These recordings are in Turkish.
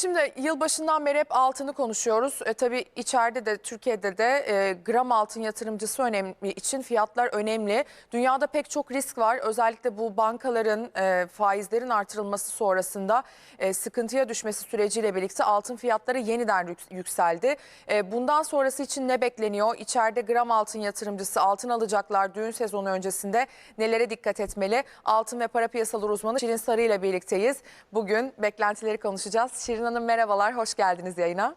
Şimdi yılbaşından beri hep altını konuşuyoruz. E, tabii içeride de Türkiye'de de e, gram altın yatırımcısı önemli için fiyatlar önemli. Dünyada pek çok risk var. Özellikle bu bankaların e, faizlerin artırılması sonrasında e, sıkıntıya düşmesi süreciyle birlikte altın fiyatları yeniden yük- yükseldi. E, bundan sonrası için ne bekleniyor? İçeride gram altın yatırımcısı altın alacaklar düğün sezonu öncesinde nelere dikkat etmeli? Altın ve para piyasaları uzmanı Şirin Sarı ile birlikteyiz. Bugün beklentileri konuşacağız. Şirin Hanım merhabalar, hoş geldiniz yayına.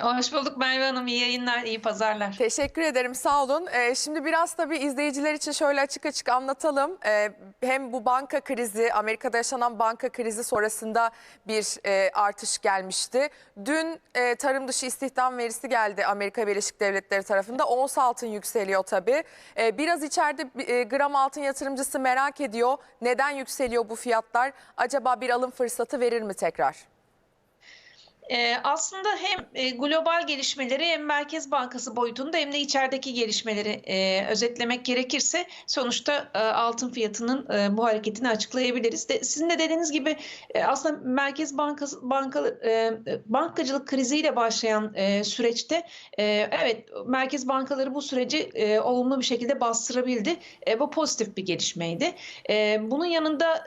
Hoş bulduk Merve Hanım. İyi yayınlar, iyi pazarlar. Teşekkür ederim, sağ olun. Ee, şimdi biraz tabii izleyiciler için şöyle açık açık anlatalım. Ee, hem bu banka krizi, Amerika'da yaşanan banka krizi sonrasında bir e, artış gelmişti. Dün e, tarım dışı istihdam verisi geldi Amerika Birleşik Devletleri tarafında. Ons altın yükseliyor tabii. Ee, biraz içeride e, gram altın yatırımcısı merak ediyor. Neden yükseliyor bu fiyatlar? Acaba bir alım fırsatı verir mi tekrar? Ee, aslında hem e, global gelişmeleri hem Merkez Bankası boyutunda hem de içerideki gelişmeleri e, özetlemek gerekirse sonuçta e, altın fiyatının bu hareketini açıklayabiliriz. Sizin de dediğiniz gibi aslında Merkez Bankası banka bankacılık kriziyle başlayan süreçte evet merkez bankaları bu süreci olumlu bir şekilde bastırabildi. Bu pozitif bir gelişmeydi. Bunun yanında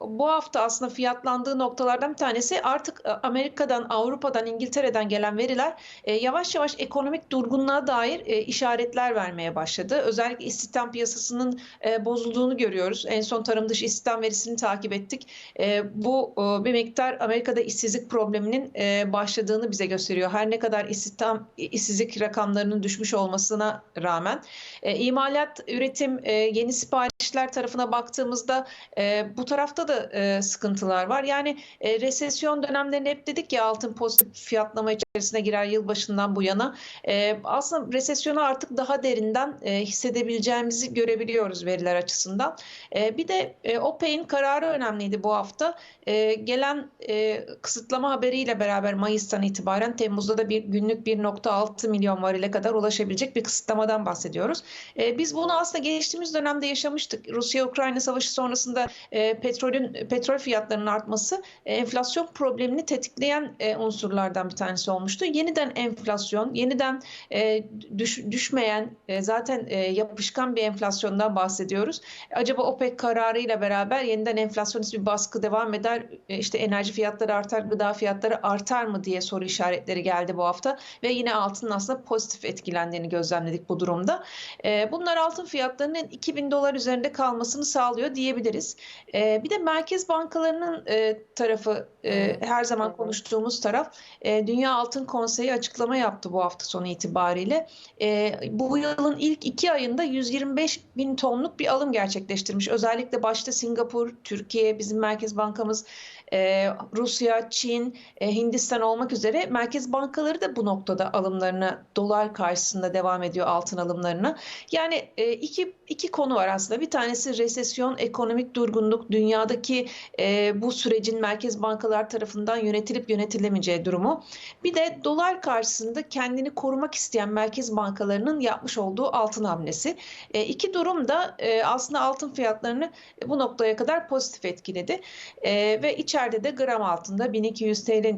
bu hafta aslında fiyatlandığı noktalardan bir tanesi artık Amerika'dan, Avrupa'dan, İngiltere'den gelen veriler e, yavaş yavaş ekonomik durgunluğa dair e, işaretler vermeye başladı. Özellikle istihdam piyasasının e, bozulduğunu görüyoruz. En son tarım dışı istihdam verisini takip ettik. E, bu e, bir miktar Amerika'da işsizlik probleminin e, başladığını bize gösteriyor. Her ne kadar istihdam işsizlik rakamlarının düşmüş olmasına rağmen e, imalat, üretim, e, yeni siparişler tarafına baktığımızda e, bu tarafta da e, sıkıntılar var. Yani e, resesyon dönemlerinde hep dedik ya altın pozitif fiyatlama içerisine girer yılbaşından bu yana. E, aslında resesyonu artık daha derinden e, hissedebileceğimizi görebiliyoruz veriler açısından. E, bir de e, OPEC'in kararı önemliydi bu hafta. E, gelen e, kısıtlama haberiyle beraber Mayıs'tan itibaren Temmuz'da da bir günlük 1.6 milyon varile kadar ulaşabilecek bir kısıtlamadan bahsediyoruz. E, biz bunu aslında geçtiğimiz dönemde yaşamıştık. Rusya-Ukrayna savaşı sonrasında e, petrolün petrol fiyatlarının artması e, enflasyon problemini tetikleyen e, unsurlardan bir tanesi olmuştu. Yeniden enflasyon, yeniden e, düş, düşmeyen e, zaten e, yapışkan bir enflasyondan bahsediyoruz. Acaba OPEC kararıyla beraber yeniden enflasyonist bir baskı devam eder, e, işte enerji fiyatları artar, gıda fiyatları artar mı diye soru işaretleri geldi bu hafta ve yine altının aslında pozitif etkilendiğini gözlemledik bu durumda. E, bunlar altın fiyatlarının 2000 dolar üzerinde kalmasını sağlıyor diyebiliriz. E, bir de merkez bankalarının e, tarafı e, her zaman konuştuğumuz taraf e, Dünya Altın Konseyi açıklama yaptı bu hafta sonu itibariyle. E, bu yılın ilk iki ayında 125 bin tonluk bir alım gerçekleştirmiş. Özellikle başta Singapur, Türkiye, bizim Merkez Bankamız, e, Rusya, Çin, e, Hindistan olmak üzere merkez bankaları da bu noktada alımlarına dolar karşısında devam ediyor altın alımlarına. Yani e, iki iki konu var aslında. Bir tanesi resesyon, ekonomik durgunluk, dünyadaki e, bu sürecin merkez bankalar tarafından yönetilip yönetilemeyeceği durumu. Bir de dolar karşısında kendini korumak isteyen merkez bankalarının yapmış olduğu altın hamlesi. E, iki durum da e, aslında altın fiyatlarını bu noktaya kadar pozitif etkiledi. E, ve içeride de gram altında 1200 TL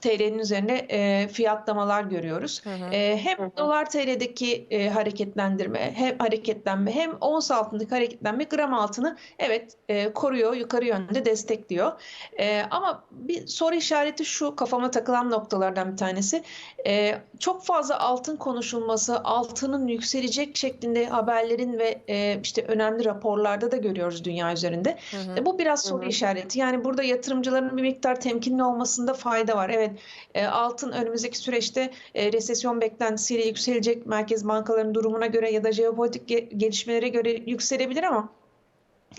TL'nin üzerine e, fiyatlamalar görüyoruz. Hı hı. E, hem dolar TL'deki e, hareketlendirme, hem hareketlenme hem ons altındaki hareketlenme gram altını evet e, koruyor, yukarı yönde destekliyor. E, ama bir soru işareti şu kafama takılan noktalardan bir tanesi. E, çok fazla altın konuşulması, altının yükselecek şeklinde haberlerin ve e, işte önemli raporlarda da görüyoruz dünya üzerinde. Hı hı. E, Bu biraz soru işareti. Yani burada yatırımcıların bir miktar temkinli olmasında fayda var. Evet e, altın önümüzdeki süreçte e, resesyon beklentisiyle yükselecek. Merkez bankalarının durumuna göre ya da jeopolitik ge- gelişmelere göre yükselebilir ama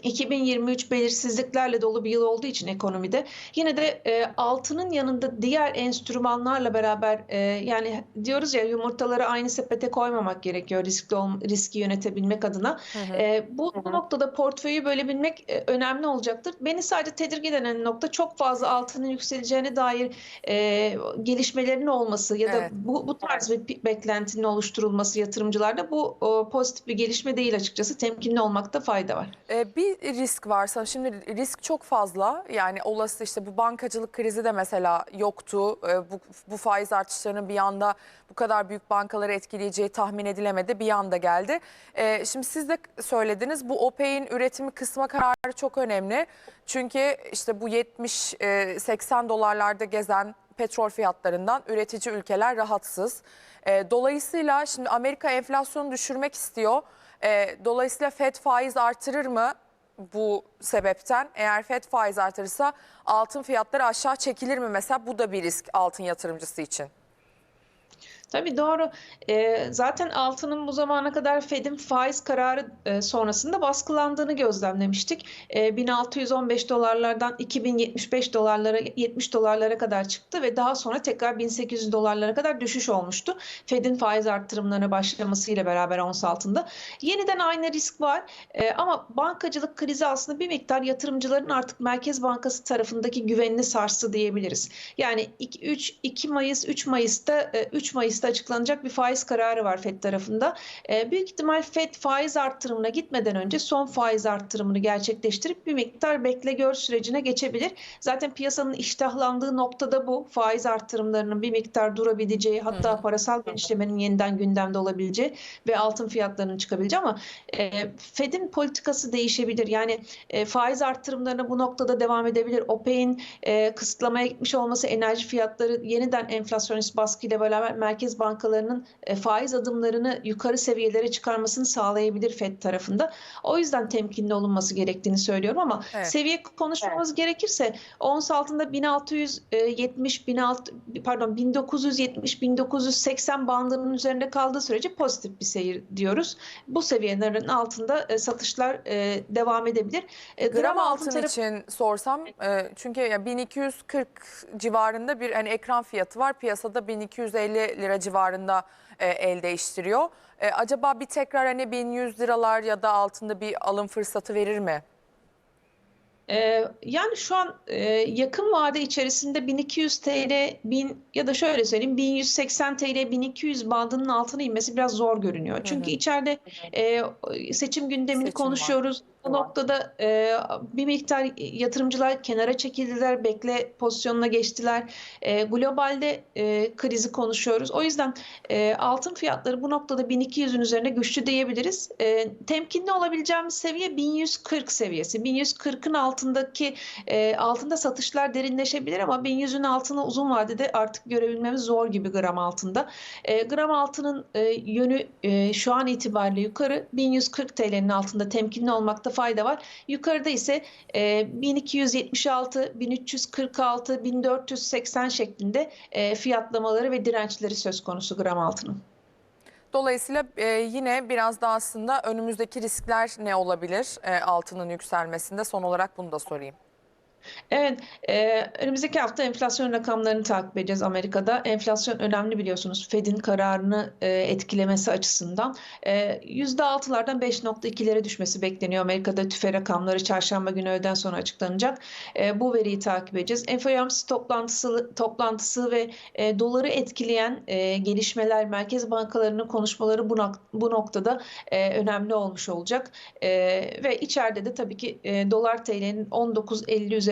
2023 belirsizliklerle dolu bir yıl olduğu için ekonomide yine de e, altının yanında diğer enstrümanlarla beraber e, yani diyoruz ya yumurtaları aynı sepete koymamak gerekiyor riskli riski yönetebilmek adına. Hı hı. E, bu, bu noktada portföyü bölebilmek e, önemli olacaktır. Beni sadece tedirgin eden nokta çok fazla altının yükseleceğine dair e, gelişmelerin olması ya da Evet. bu, bu tarz bir beklentinin oluşturulması yatırımcılarda bu o, pozitif bir gelişme değil açıkçası. Temkinli olmakta fayda var. Ee, Bir bir risk varsa şimdi risk çok fazla yani olası işte bu bankacılık krizi de mesela yoktu. E, bu, bu faiz artışlarının bir anda bu kadar büyük bankaları etkileyeceği tahmin edilemedi bir anda geldi. E, şimdi siz de söylediniz bu OPEC'in üretimi kısma kararı çok önemli. Çünkü işte bu 70-80 dolarlarda gezen petrol fiyatlarından üretici ülkeler rahatsız. E, dolayısıyla şimdi Amerika enflasyonu düşürmek istiyor. E, dolayısıyla FED faiz artırır mı bu sebepten? Eğer FED faiz artırırsa altın fiyatları aşağı çekilir mi mesela? Bu da bir risk altın yatırımcısı için. Tabii doğru. Ee, zaten altının bu zamana kadar Fed'in faiz kararı e, sonrasında baskılandığını gözlemlemiştik. Ee, 1615 dolarlardan 2075 dolarlara 70 dolarlara kadar çıktı ve daha sonra tekrar 1800 dolarlara kadar düşüş olmuştu. Fed'in faiz arttırımlarına başlamasıyla beraber ons altında. Yeniden aynı risk var Ee, ama bankacılık krizi aslında bir miktar yatırımcıların artık Merkez Bankası tarafındaki güvenini sarstı diyebiliriz. Yani 2, 3, 2 Mayıs, 3 Mayıs'ta e, 3 Mayıs'ta açıklanacak bir faiz kararı var FED tarafında. E, büyük ihtimal FED faiz arttırımına gitmeden önce son faiz arttırımını gerçekleştirip bir miktar bekle gör sürecine geçebilir. Zaten piyasanın iştahlandığı noktada bu faiz arttırımlarının bir miktar durabileceği hatta parasal genişlemenin yeniden gündemde olabileceği ve altın fiyatlarının çıkabileceği ama e, Fed'in politikası değişebilir. Yani e, faiz arttırımlarına bu noktada devam edebilir. OPEC'in e, kısıtlamaya gitmiş olması enerji fiyatları yeniden enflasyonist baskıyla beraber merkez bankalarının e, faiz adımlarını yukarı seviyelere çıkarmasını sağlayabilir Fed tarafında. O yüzden temkinli olunması gerektiğini söylüyorum ama Evet. seviye konuşmamız gerekirse ons altında 1670 16 pardon 1970 1980 bandının üzerinde kaldığı sürece pozitif bir seyir diyoruz. Bu seviyelerin altında e, satışlar e, devam edebilir. E, Gram altın tarafı- için sorsam çünkü ya 1240 civarında bir hani ekran fiyatı var. Piyasada 1250 lira civarında e, el değiştiriyor. E, acaba bir tekrar hani 1100 liralar ya da altında bir alım fırsatı verir mi? Ee, yani şu an e, yakın vade içerisinde 1200 TL, 1000 ya da şöyle söyleyeyim 1180 TL, 1200 bandının altına inmesi biraz zor görünüyor. Çünkü içeride e, seçim gündemini Seçim var. Bu noktada e, bir miktar yatırımcılar kenara çekildiler, bekle pozisyonuna geçtiler. E, globalde e, krizi konuşuyoruz. O yüzden e, altın fiyatları bu noktada 1200'ün üzerine güçlü diyebiliriz. E, temkinli olabileceğimiz seviye 1140 seviyesi. 1140'ın altındaki e, altında satışlar derinleşebilir ama 1100'ün altını uzun vadede artık görebilmemiz zor gibi gram altında. E, gram altının e, yönü e, şu an itibariyle yukarı 1140 TL'nin altında temkinli olmakta fayda var. Yukarıda ise e, 1276, 1346, 1480 şeklinde e, fiyatlamaları ve dirençleri söz konusu gram altının. Dolayısıyla e, yine biraz da aslında önümüzdeki riskler ne olabilir e, altının yükselmesinde? Son olarak bunu da sorayım. Evet, e, önümüzdeki hafta enflasyon rakamlarını takip edeceğiz Amerika'da. Enflasyon önemli biliyorsunuz Fed'in kararını e, etkilemesi açısından. E, %6'lardan 5.2'lere düşmesi bekleniyor. Amerika'da tüfe rakamları çarşamba günü öğleden sonra açıklanacak. E, bu veriyi takip edeceğiz. FOMC toplantısı, toplantısı ve e, doları etkileyen e, gelişmeler, merkez bankalarının konuşmaları bu, nok- bu noktada e, önemli olmuş olacak. E, ve içeride de tabii ki e, dolar TL'nin 19.50 üzerinde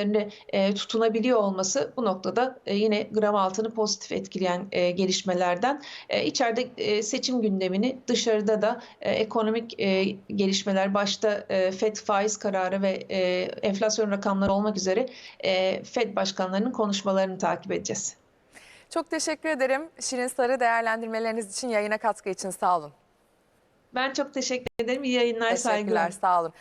e, tutunabiliyor olması bu noktada e, yine gram altını pozitif etkileyen e, gelişmelerden. E, içeride e, seçim gündemini dışarıda da e, ekonomik e, gelişmeler başta e, FED faiz kararı ve e, enflasyon rakamları olmak üzere e, FED başkanlarının konuşmalarını takip edeceğiz. Çok teşekkür ederim. Şirin Sarı değerlendirmeleriniz için yayına katkı için sağ olun. Ben çok teşekkür ederim. İyi yayınlar, saygılar. Teşekkürler sağ olun.